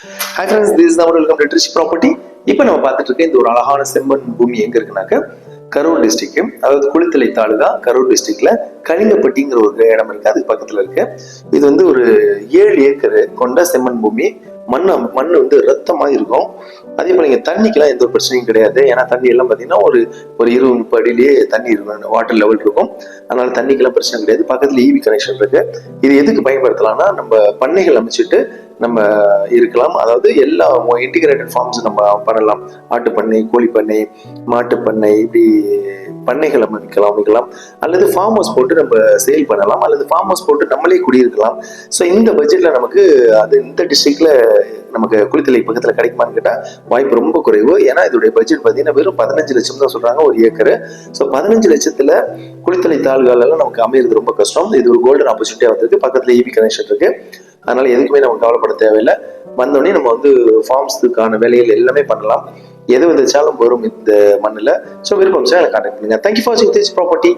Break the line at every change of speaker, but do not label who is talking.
High friends this நம்ம welcome to Trich property இப்போ நம்ம பார்த்துட்டு இருக்க இந்த ஒரு அழகான செம்மண் பூமி எங்க இருக்குனாக்க கரூர் டிஸ்ட்ரிக்ட் அதாவது குளித்தலை தாலுகா கரூர் டிஸ்ட்ரிக்ட்ல கலிங்கப்பட்டிங்கிற ஒரு இடம் இருக்கு. அதுக்கு பக்கத்துல இருக்கு. இது வந்து ஒரு ஏழு ஏக்கர் கொண்ட செம்மண் பூமி. மண் மண் வந்து ரத்தமாக இருக்கும். அதே போல இங்க தண்ணிக்கெல்லாம் எந்த ஒரு பிரச்சனையும் கிடையாது. ஏன்னா தண்ணி எல்லாம் பாத்தீங்கன்னா ஒரு ஒரு இருபது முப்பது அடியிலேயே தண்ணி இருக்கும். வாட்டர் லெவல் இருக்கும். அதனால தண்ணிக்கெல்லாம் பிரச்சனை கிடையாது. பக்கத்துல ஈவி கனெக்ஷன் இருக்கு. இது எதுக்கு பயன்படுத்தலாம்னா நம்ம பண்ணைகள் அமைச்சிட்டு நம்ம இருக்கலாம். அதாவது எல்லா இன்டிகிரேட்டட் ஃபார்ம்ஸ் நம்ம பண்ணலாம். ஆட்டு பண்ணை கோழி பண்ணை மாட்டு பண்ணை இப்படி பண்ணைகள் அமைக்கலாம் அமைக்கலாம் அல்லது ஃபார்ம் ஹவுஸ் போட்டு நம்ம சேல் பண்ணலாம் அல்லது ஃபார்ம் ஹவுஸ் போட்டு நம்மளே குடியிருக்கலாம். ஸோ இந்த பட்ஜெட்ல நமக்கு அது இந்த டிஸ்ட்ரிக்டில் நமக்கு குளித்தலை பக்கத்தில் கிடைக்குமான்னு கேட்டால் வாய்ப்பு ரொம்ப குறைவு. ஏன்னா இதோடைய பட்ஜெட் பார்த்தீங்கன்னா வெறும் பதினஞ்சு லட்சம் தான் சொல்றாங்க ஒரு ஏக்கர். ஸோ பதினஞ்சு லட்சத்துல குளித்தலை தாழ்காலெல்லாம் நமக்கு அமையிறது ரொம்ப கஷ்டம். இது ஒரு கோல்டன் ஆப்பர்ச்சுனிட்டியாக வந்திருக்கு. பக்கத்துல ஈவி கனெக்ஷன் இருக்கு. அதனால எதுக்குமே நம்ம கவலைப்பட தேவையில்லை. வந்தோடனே நம்ம வந்து ஃபார்ம்ஸுக்கான வேலைகள் எல்லாமே பண்ணலாம். எது விதைச்சாலும் வரும் இந்த மண்ணில். ஸோ விருப்பம் சார் கான்டாக்ட் பண்ணுங்கள் தேங்க்யூ ஃபார் வாட்சிங் திஸ் ப்ராப்பர்ட்டி